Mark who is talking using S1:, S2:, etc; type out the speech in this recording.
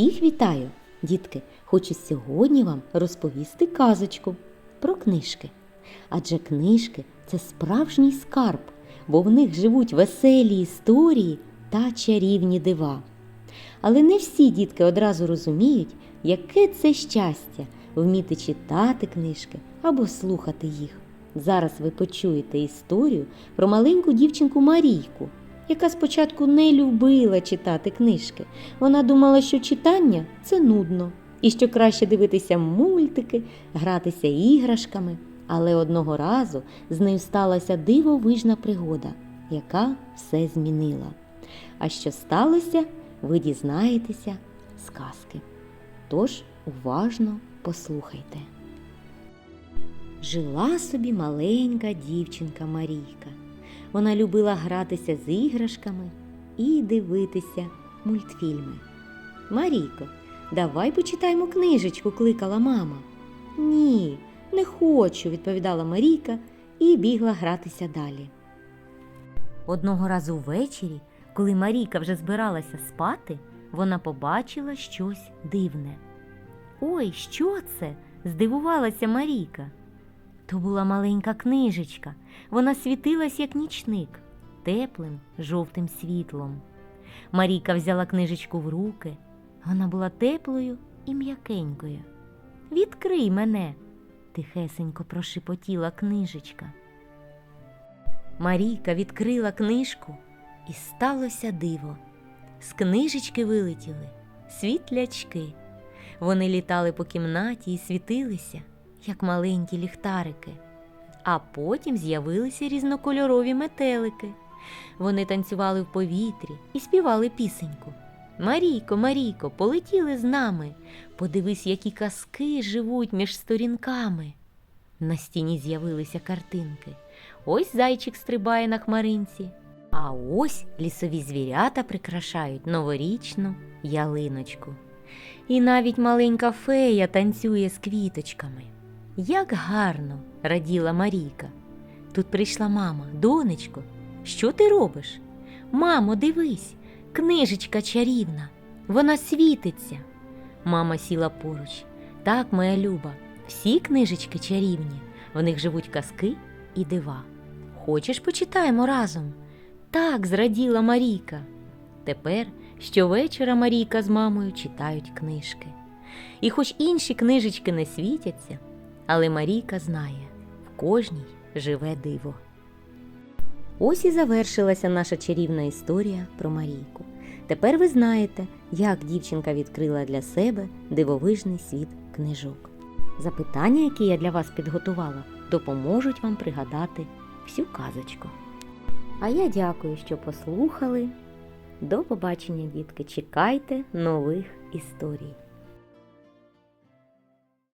S1: Всіх вітаю, дітки! Хочу сьогодні вам розповісти казочку про книжки. Адже книжки це справжній скарб, бо в них живуть веселі історії та чарівні дива. Але не всі дітки одразу розуміють, яке це щастя вміти читати книжки або слухати їх. Зараз ви почуєте історію про маленьку дівчинку Марійку, яка спочатку не любила читати книжки. Вона думала, що читання це нудно, і що краще дивитися мультики, гратися іграшками. Але одного разу з нею сталася дивовижна пригода, яка все змінила. А що сталося, ви дізнаєтеся з казки. Тож уважно послухайте. Жила собі маленька дівчинка Марійка. Вона любила гратися з іграшками і дивитися мультфільми. Марійко, давай почитаємо книжечку, кликала мама. Ні, не хочу, відповідала Марійка і бігла гратися далі. Одного разу ввечері, коли Марійка вже збиралася спати, вона побачила щось дивне. Ой, що це? здивувалася Марійка. То була маленька книжечка. Вона світилась, як нічник, теплим жовтим світлом. Марійка взяла книжечку в руки. Вона була теплою і м'якенькою. Відкрий мене, тихесенько прошепотіла книжечка. Марійка відкрила книжку, і сталося диво. З книжечки вилетіли світлячки. Вони літали по кімнаті і світилися, як маленькі ліхтарики. А потім з'явилися різнокольорові метелики. Вони танцювали в повітрі і співали пісеньку. Марійко, Марійко, полетіли з нами. Подивись, які казки живуть між сторінками. На стіні з'явилися картинки. Ось зайчик стрибає на хмаринці, а ось лісові звірята прикрашають новорічну ялиночку. І навіть маленька фея танцює з квіточками. Як гарно, раділа Марійка. Тут прийшла мама, донечко, що ти робиш? Мамо, дивись, книжечка чарівна, вона світиться. Мама сіла поруч. Так, моя люба, всі книжечки чарівні, в них живуть казки і дива. Хочеш, почитаємо разом? Так, зраділа Марійка. Тепер щовечора Марійка з мамою читають книжки. І хоч інші книжечки не світяться, але Марійка знає, в кожній живе диво. Ось і завершилася наша чарівна історія про Марійку. Тепер ви знаєте, як дівчинка відкрила для себе дивовижний світ книжок. Запитання, які я для вас підготувала, допоможуть вам пригадати всю казочку. А я дякую, що послухали. До побачення, дітки! Чекайте нових історій.